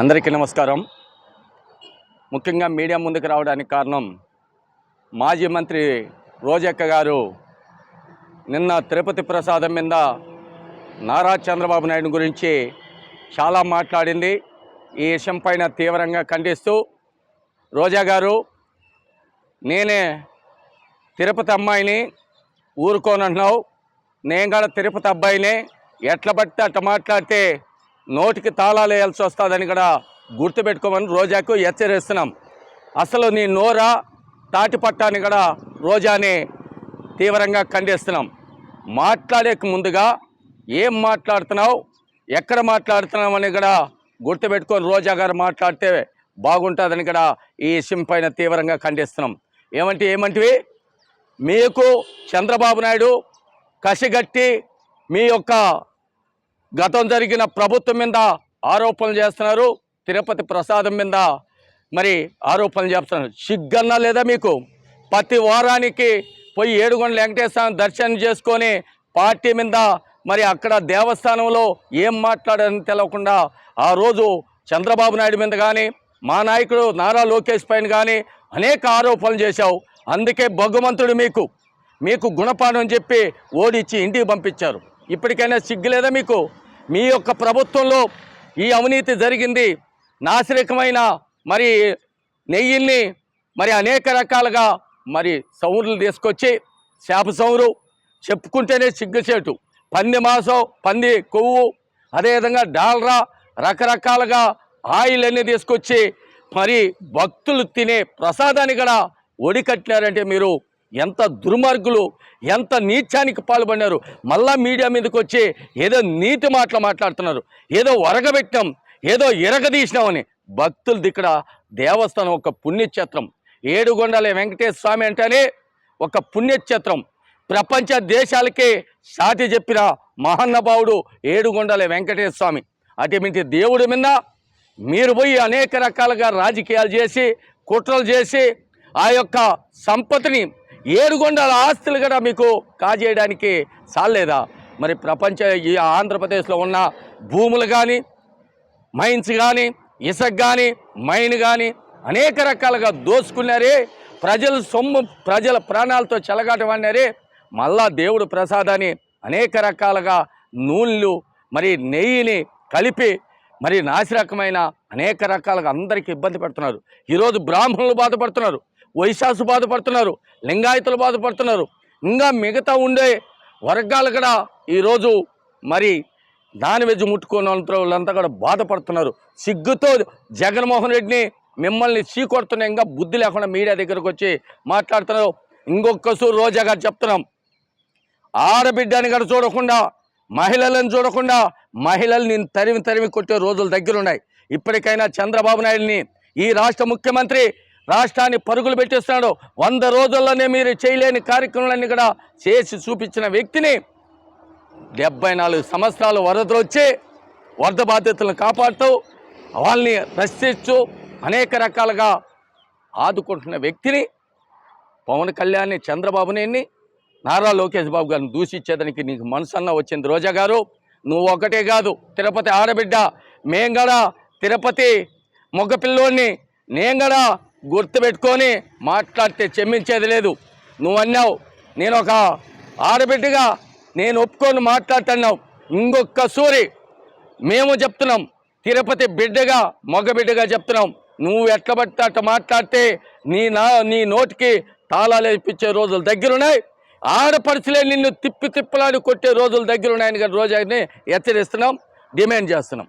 అందరికీ నమస్కారం. ముఖ్యంగా మీడియా ముందుకు రావడానికి కారణం మాజీ మంత్రి రోజక్క గారు. నిన్న తిరుపతి ప్రసాదం మీద నారా చంద్రబాబు నాయుడు గురించి చాలా మాట్లాడింది. ఈ విషయం పైన తీవ్రంగా ఖండిస్తూ రోజా గారు నేనే తిరుపతి అమ్మాయిని ఊరుకోనంటున్నావు. నేను కూడా తిరుపతి అబ్బాయిని. ఎట్ల బట్టి అట్ట మాట్లాడితే నోటికి తాళాలు వేయాల్సి వస్తుందని కూడా గుర్తుపెట్టుకోమని రోజాకు హెచ్చరిస్తున్నాం. అసలు నీ నోరా తాటి పట్టాన్ని కూడా రోజాని తీవ్రంగా ఖండిస్తున్నాం. మాట్లాడేకి ముందుగా ఏం మాట్లాడుతున్నావు ఎక్కడ మాట్లాడుతున్నావు అని కూడా గుర్తుపెట్టుకొని రోజా గారు మాట్లాడితే బాగుంటుందని కూడా ఈ విషయం పైన తీవ్రంగా ఖండిస్తున్నాం. ఏమంటే ఏమంటివి? మీకు చంద్రబాబు నాయుడు కసిగట్టి మీ యొక్క గతం జరిగిన ప్రభుత్వం మీద ఆరోపణలు చేస్తున్నారు. తిరుపతి ప్రసాదం మీద మరి ఆరోపణలు చేస్తున్నారు. సిగ్గన్నా లేదా మీకు? ప్రతి వారానికి పోయి ఏడుగొండ వెంకటేశ్వర దర్శనం చేసుకొని పార్టీ మీద మరి అక్కడ దేవస్థానంలో ఏం మాట్లాడారని తెలవకుండా ఆ రోజు చంద్రబాబు నాయుడు మీద కానీ మా నాయకుడు నారా లోకేష్ పైన కానీ అనేక ఆరోపణలు చేశావు. అందుకే భగవంతుడు మీకు మీకు గుణపాఠం చెప్పి ఓడిచ్చి ఇంటికి పంపించారు. ఇప్పటికైనా సిగ్గులేదా మీకు? మీ యొక్క ప్రభుత్వంలో ఈ అవినీతి జరిగింది. నాశరికమైన మరి నెయ్యిల్ని మరి అనేక రకాలుగా మరి సౌరులు తీసుకొచ్చి చేప సౌరు చెప్పుకుంటేనే సిగ్గుచేటు పంది మాంసం పంది కొవ్వు అదేవిధంగా డాల్రా రకరకాలుగా ఆయిల్ అన్నీ తీసుకొచ్చి మరి భక్తులు తినే ప్రసాదాన్ని కూడా ఒడికట్టినారంటే మీరు ఎంత దుర్మార్గులు ఎంత నీచానికి పాల్పడినారు. మళ్ళా మీడియా మీదకి వచ్చి ఏదో నీతి మాటలు మాట్లాడుతున్నారు. ఏదో వరగబెట్టాం ఏదో ఇరగదీసినామని. భక్తులు ఇక్కడ దేవస్థానం ఒక పుణ్యక్షేత్రం. ఏడుగొండల వెంకటేశ్వర స్వామి అంటేనే ఒక పుణ్యక్షేత్రం. ప్రపంచ దేశాలకే సాటి చెప్పిన మహాన్నభావుడు ఏడుగొండల వెంకటేశ్వర స్వామి. అటువంటి దేవుడి మీద మీరు పోయి అనేక రకాలుగా రాజకీయాలు చేసి కుట్రలు చేసి ఆ యొక్క సంపత్తిని ఏడుగొండల ఆస్తులు కూడా మీకు కాజేయడానికి చాలేదా మరి ప్రపంచ ఈ ఆంధ్రప్రదేశ్లో ఉన్న భూములు కానీ మైన్స్ కానీ ఇసుక కానీ మైన్ కానీ అనేక రకాలుగా దోసుకున్నారే ప్రజల సొమ్ము ప్రజల ప్రాణాలతో చెలగాటమన్నారే మళ్ళా దేవుడు ప్రసాదాన్ని అనేక రకాలుగా నూనెలు మరి నెయ్యిని కలిపి మరి నాసిరకమైన అనేక రకాలుగా అందరికీ ఇబ్బంది పెడుతున్నారు. ఈరోజు బ్రాహ్మణులు బాధపడుతున్నారు వైశాసు బాధపడుతున్నారు లింగాయతులు బాధపడుతున్నారు. ఇంకా మిగతా ఉండే వర్గాలు కూడా ఈరోజు మరి నాన్ వెజ్ ముట్టుకున్న వాళ్ళంతా కూడా బాధపడుతున్నారు. సిగ్గుతో జగన్మోహన్ రెడ్డిని మిమ్మల్ని చీకొడుతున్న ఇంకా బుద్ధి లేకుండా మీడియా దగ్గరకు వచ్చి మాట్లాడుతున్నారు. ఇంకొకసూరు రోజా గారు చెప్తున్నాం. ఆడబిడ్డని కూడా చూడకుండా మహిళలను చూడకుండా మహిళల్ని తరిమి తరిమి కొట్టే రోజులు దగ్గరున్నాయి. ఇప్పటికైనా చంద్రబాబు నాయుడిని ఈ రాష్ట్ర ముఖ్యమంత్రి రాష్ట్రాన్ని పరుగులు పెట్టిస్తున్నాడు. వంద రోజుల్లోనే మీరు చేయలేని కార్యక్రమాలన్నీ కూడా చేసి చూపించిన వ్యక్తిని డెబ్బై నాలుగు సంవత్సరాలు వరదలు వచ్చి వరద బాధ్యతలను కాపాడుతూ వాళ్ళని రక్షిస్తూ అనేక రకాలుగా ఆదుకుంటున్న వ్యక్తిని పవన్ కళ్యాణ్ని చంద్రబాబుని నారా లోకేష్ బాబు గారిని దూషించేదానికి నీకు మనసన్న వచ్చింది రోజా గారు. నువ్వు ఒకటే కాదు తిరుపతి ఆడబిడ్డ మేం కూడా తిరుపతి మగపిల్లోని నేను కూడా గుర్తుపెట్టుకొని మాట్లాడితే చెమ్మించేది లేదు. నువ్వు అన్నావు నేను ఒక ఆడబిడ్డగా నేను ఒప్పుకొని మాట్లాడుతున్నావు. ఇంకొక సూరి మేము చెప్తున్నాం తిరుపతి బిడ్డగా మగ బిడ్డగా చెప్తున్నాం. నువ్వు ఎట్ల పడితే అట్లా మాట్లాడితే నీ నా నీ నోటికి తాళాలు ఇప్పించే రోజులు దగ్గరున్నాయి. ఆడపడుచులే నిన్ను తిప్పి తిప్పలాడి కొట్టే రోజులు దగ్గరున్నాయని కానీ రోజాని హెచ్చరిస్తున్నాం డిమాండ్ చేస్తున్నాం.